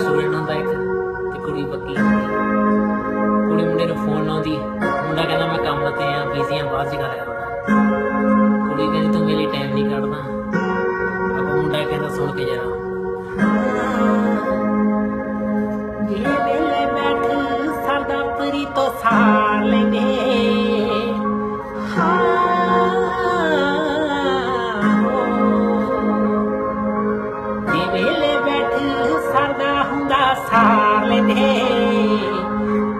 Student ਹੁੰਦਾ ਇੱਕ, ਤੇ ਕੁੜੀ ਪੱਕੀ ਕੁੜੀ ਮੁੰਡੇ ਨੂੰ ਫੋਨ ਲਾਉਂਦੀ, ਮੁੰਡਾ ਕਹਿੰਦਾ ਮੈਂ ਕੰਮ ਤੇ ਆ ਬਿਜ਼ੀ ਆ ਬਾਅਦ ਚ ਗੱਲ ਕਰਦਾ ਕੁੜੀ ਕਹਿੰਦੀ, ਤੂੰ ਮੇਰੇ ਲਈ ਟਾਈਮ ਨਹੀਂ ਕੱਢਦਾ। ਆਪਾਂ ਮੁੰਡਾ ਕਹਿੰਦਾ ਸੁਣ ਕੇ ਜਾ। ਜੇ ਵੇਲੇ ਬੈਠ ਸਰਦਾ ਪਰੀ ਤੋਂ ਸਾਰ ਹੁੰਦਾ ਸਾਰ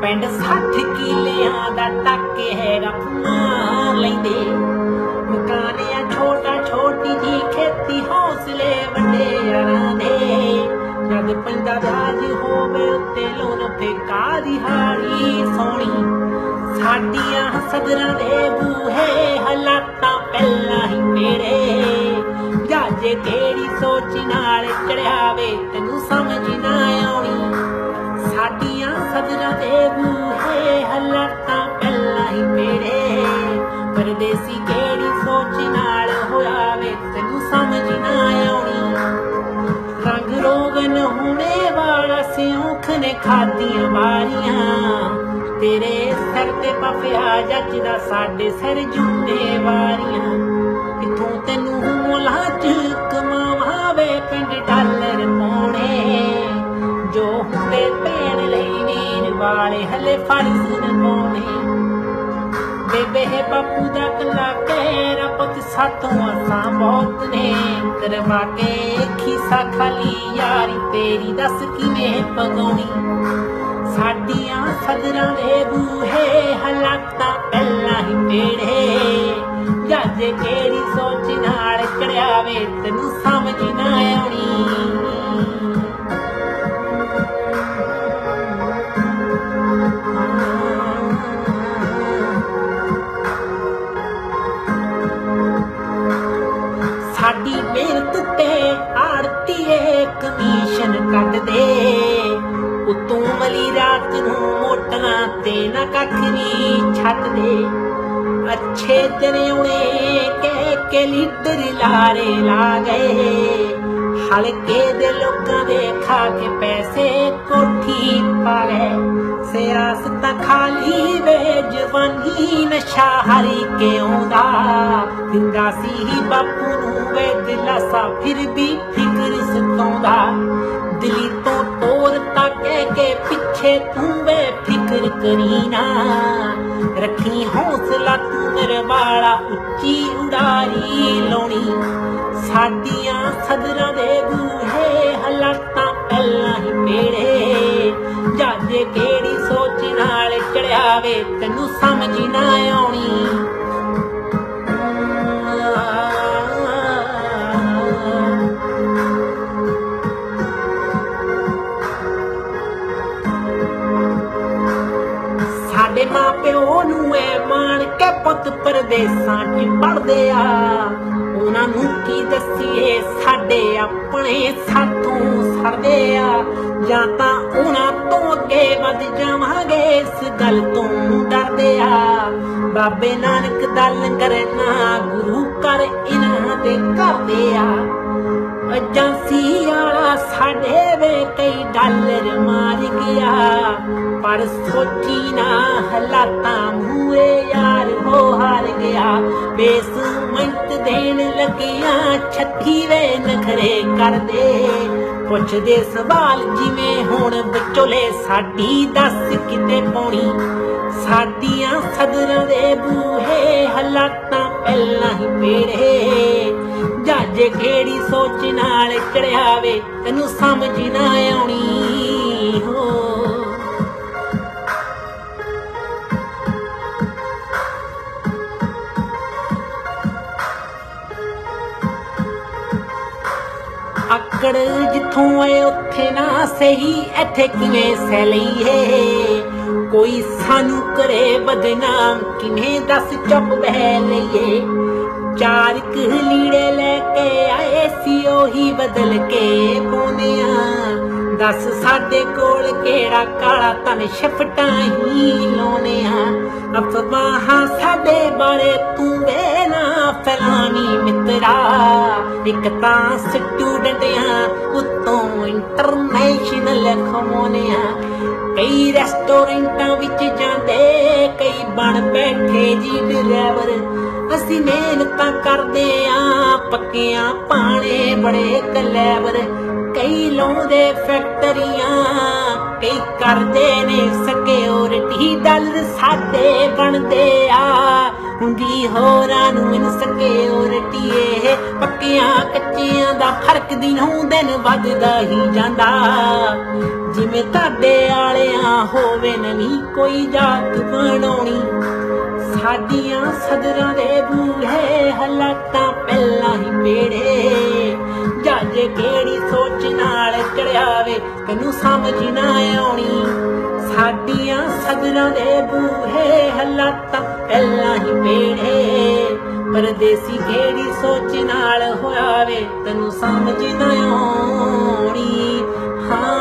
ਪਿੰਡ 60 ਕਿਲਿਆਂ ਦਾ ਟੱਕੇ ਹੈਗਾ ਮਾਰ ਲੈਂਦੇ। ਮਕਾਨਿਆ ਛੋਟਾ ਛੋਟੀ ਜੀ ਖੇਤੀ ਹੌਸਲੇ ਵੱਡੇ ਦੇ। ਜਦ ਪੈਂਦਾ ਰਾਜ ਹੋਵੇ ਉੱਤੇ ਲੋਨ ਫੇਕਾ ਦਿਹਾੜੀ ਸੋਹਣੀ। ਸਾਡੀਆਂ ਸਦਰਾਂ ਦੇ ਬੂਹੇ ਹਾਲਾਤਾਂ ਪਹਿਲਾਂ ਹੀ ਮੇਰੇ ਜਾਜੇ ਕਿਹੜੀ ਬੂਹੇ ਪਹਿਲਾਂ ਹੀ ਮੇਰੇ ਪਰਦੇਸੀ ਕਿਹੜੀ ਸੋਚ ਨਾਲ ਹੋਇਆ ਵੇ? ਤੈਨੂੰ ਸਮਝ ਨਾ ਆਉਣੀ। ਰੰਗ ਰੋਗਨ ਹੋਣੇ ਵਾਲਾ ਸਿਉਂਖ ਨੇ ਖਾਦੀਆਂ ਵਾਰੀਆਂ। ਤੇਰੇ ਸਿਰ ਤੇ ਪਫਿਆ ਜੱਜਦਾ ਸਾਡੇ ਸਿਰ ਜੁੰਡੇ ਵਾਰੀਆਂ। ਵੀਰ ਵਾਲੇ ਹਲੇ ਫਰਜ਼ ਨਿਭਾਉਣੇ ਬੇਬੇ ਹੈ ਬਾਪੂ ਦਾ ਕੱਲਾ ਕਹਿਰਾ ਪੁੱਤ ਸਾਥੋਂ ਆਸਾਂ ਬਹੁਤ ਨੇ। ਕਰਵਾ ਕੇ ਖੀਸਾ ਖਾਲੀ ਯਾਰੀ, ਤੇਰੀ ਦੱਸ ਕਿਵੇਂ ਪਗਾਉਣੀ ਸਾਡੀਆਂ ਸਦਰਾਂ ਦੇ ਬੂਹੇ ਹਾਲਾਤਾਂ ਪਹਿਲਾਂ ਹੀ ਪੇੜੇ ਜੱਜ ਕਿਹੜੀ ਸੋਚ ਨਾਲ ਚੜਿਆ ਵੇ, ਤੈਨੂੰ ਸਮਝ ਨਾ ਆਉਣੀ। ਆੜਤੀਏ ਕੱਢ ਦੇ ਉਤੋਂ ਮਲੀ ਰਾਤ ਨੂੰ ਮੋਟਰਾਂ ਤੇ ਨਾ ਕੱਖ ਛੱਡ ਦੇ ਅੱਛੇ ਦਿਨ ਆਉਣੇ ਕਹਿ ਕੇ ਲੀਡਰ ਲਾਰੇ ਲਾ ਗਏ। ਹਲਕੇ ਦੇ ਲੋਕਾਂ ਦੇ ਖਾ ਕੇ ਪੈਸੇ ਕੋਠੀ ਪਾ ਸਿਆਸਤ ਖਾਲੀ ਵੇ, ਜਵਾਨੀ ਨਸ਼ਾ ਹਰੀ ਕੇ ਆਉਂਦਾ ਦਿੰਦਾ ਸੀ ਬਾਪੂ ਨੂੰ ਵੇ ਦਿਲਾਸਾ, ਫਿਰ ਵੀ ਫਿਕਰ ਸਤਾਉਂਦਾ ਦਿਲੀ ਤੋਂ ਤੋਰ ਤੱਕ ਕੇ ਪਿੱਛੇ ਤੂੰ ਵੇ ਫਿਕਰ ਕਰੀ ਨਾ। ਰੱਖੀ ਹੌਸਲਾ ਤੂੰ ਮੇਰੇ ਵਾਲਾ, ਉੱਚੀ ਉਡਾਰੀ ਲਾਉਣੀ। ਸਾਡੀਆਂ ਸਦਰਾਂ ਦੇ ਬੂਹੇ ਹਾਲਾਤਾਂ ਪਹਿਲਾਂ ਹੀ ਪੇੜੇ ਜਾਜੇ ਕਿਹੜੀ ਸੋਚ ਨਾਲ ਚੜਿਆਵੇ ਤੈਨੂੰ ਸਮਝ ਨਾ ਆਉਣੀ। ਕੇ ਪਰਦੇਸਾਂ 'ਚ ਪੜਦੇ ਆ। ਉਹਨਾਂ ਨੂੰ ਕੀ ਦੱਸੀਏ? ਸਾਡੇ ਆਪਣੇ ਸਾਥੋਂ ਸਰਦੇ ਆ। ਜਾਂ ਤਾਂ ਉਹਨਾਂ ਤੋਂ ਅੱਗੇ ਵੱਧ ਜਾਵਾਂਗੇ, ਇਸ ਗੱਲ ਤੋਂ ਡਰਦੇ ਆ। ਬਾਬੇ ਨਾਨਕ ਦਾ ਲੰਗਰ ਨਾ ਗੁਰੂ ਘਰ ਇਹਨਾਂ ਦੇ ਕਰਦੇ ਆ। ਏਜੰਸੀ ਵਾਲਾ ਸਾਡੇ ਵੇ ਕਈ ਡਾਲਰ ਮਾਰ ਗਿਆ। ਪਰ ਸੋਚੀ ਨਾ ਹਾਲਾਤਾਂ ਮੂਏ ਯਾਰ ਹੋ ਹਾਰ ਗਿਆ। ਬੇਸਮੰਤ ਦੇਣ ਲੱਗਿਆ ਛੱਤੀ ਵੇ ਨਖਰੇ ਕਰਦੇ। ਪੁੱਛਦੇ ਸਵਾਲ ਜਿਵੇਂ ਹੁਣ ਵਿਚੋਲੇ, ਸਾਡੀ ਦੱਸ ਕਿਤੇ ਪਾਉਣੀ ਸਾਡੀਆਂ ਸਦਰਾਂ ਦੇ ਬੂਹੇ ਹਾਲਾਤਾਂ ਪਹਿਲਾਂ ਹੀ ਪੇੜੇ। ਜੱਜ ਕਿਹੜੀ ਸੋਚ ਨਾਲ ਚੜਿਆ ਵੇ, ਤੈਨੂੰ ਸਮਝ ਨਾ ਆਉਣੀ। ਅਕੜ ਜਿੱਥੋਂ ਆਏ ਉੱਥੇ ਨਾ ਸਹੀ, ਇੱਥੇ ਕਿਵੇਂ ਸਹਿ ਲਈਏ? ਕੋਈ ਸਾਨੂੰ ਕਰੇ ਬਦਨਾਮ, ਕਿਵੇਂ ਦੱਸ ਚੁੱਪ ਬਹਿ ਲਈਏ? ਚਾਰ ਕੁ ਲੀੜੇ ਲੈ ਕੇ ਆਏ ਸੀ, ਉਹੀ ਬਦਲ ਕੇ ਪਾਉਨਿਆ ਦੱਸ ਸਾਡੇ ਕੋਲ ਕਿਹੜਾ ਕਾਲਾ? ਤਨ ਸ਼ਫਟਾਂ ਹੀ ਲਾਉਨਿਆ ਅਫਵਾਹਾਂ ਸਾਡੇ ਬਾਰੇ ਤੂੰ ਵੇ ਨਾ ਫੈਲਾਵੀਂ ਮਿੱਤਰਾ। ਇੱਕ ਤਾਂ ਸਟੂਡੈਂਟ ਆ ਉਤੋਂ ਇੰਟਰਨੈਸ਼ਨਲ ਖਮੋਨਿਆ ਕਈ ਰੈਸਟੋਰੈਂਟਾਂ ਵਿੱਚ ਜਾਂਦੇ, ਕਈ ਬਣ ਬੈਠੇ ਜੀ ਡਰਾਈਵਰ ਅਸੀਂ ਮਿਹਨਤਾਂ ਕਰਦੇ ਆਂ, ਪੱਕਿਆਂ ਪਾਣੇ ਬੜੇ ਕਲੈਵਰ। ਕਈ ਲਾਉਂਦੇ ਫੈਕਟਰੀਆਂ, ਕਈ ਕਰਦੇ ਨੇ ਸਿਕਿਉਰਿਟੀ ਡਾਲਰ ਸਾਡੇ ਬਣਦੇ ਆ। ਹੁੰਦੀ ਹੋਰਾਂ ਨੂੰ ਇਨ ਸਿਕਿਉਰਿਟੀ, ਇਹ ਪੱਕੀਆਂ ਕੱਚੀਆਂ ਦਾ ਫ਼ਰਕ ਦਿਨੋਂ ਦਿਨ ਵੱਧਦਾ ਹੀ ਜਾਂਦਾ। ਜਿਵੇਂ ਤੁਹਾਡੇ ਆਲਿਆਂ ਹੋਵੇ ਨਵੀਂ ਕੋਈ ਜਾਤ ਬਣਾਉਣੀ, ਸਾਡੀਆਂ ਸਦਰਾਂ ਦੇ ਬੂਹੇ ਹਾਲਾਤਾਂ ਪਹਿਲਾਂ ਹੀ ਪੇੜੇ। ਜੱਜ ਕਿਹੜੀ ਸੋਚ ਨਾਲ ਚੜਿਆ ਵੇ ਤੈਨੂੰ ਸਮਝ ਨਾ ਆਉਣੀ। ਸਾਡੀਆਂ ਸਦਰਾਂ ਦੇ ਬੂਹੇ ਹਲਾਤਾਂ ਪਹਿਲਾਂ ਹੀ ਪੇੜੇ। ਪਰਦੇਸੀ ਕਿਹੜੀ ਸੋਚ ਨਾਲ ਹੋਇਆ ਵੇ ਤੈਨੂੰ ਸਮਝ ਨਾ ਆਉਣੀ। ਹਾਂ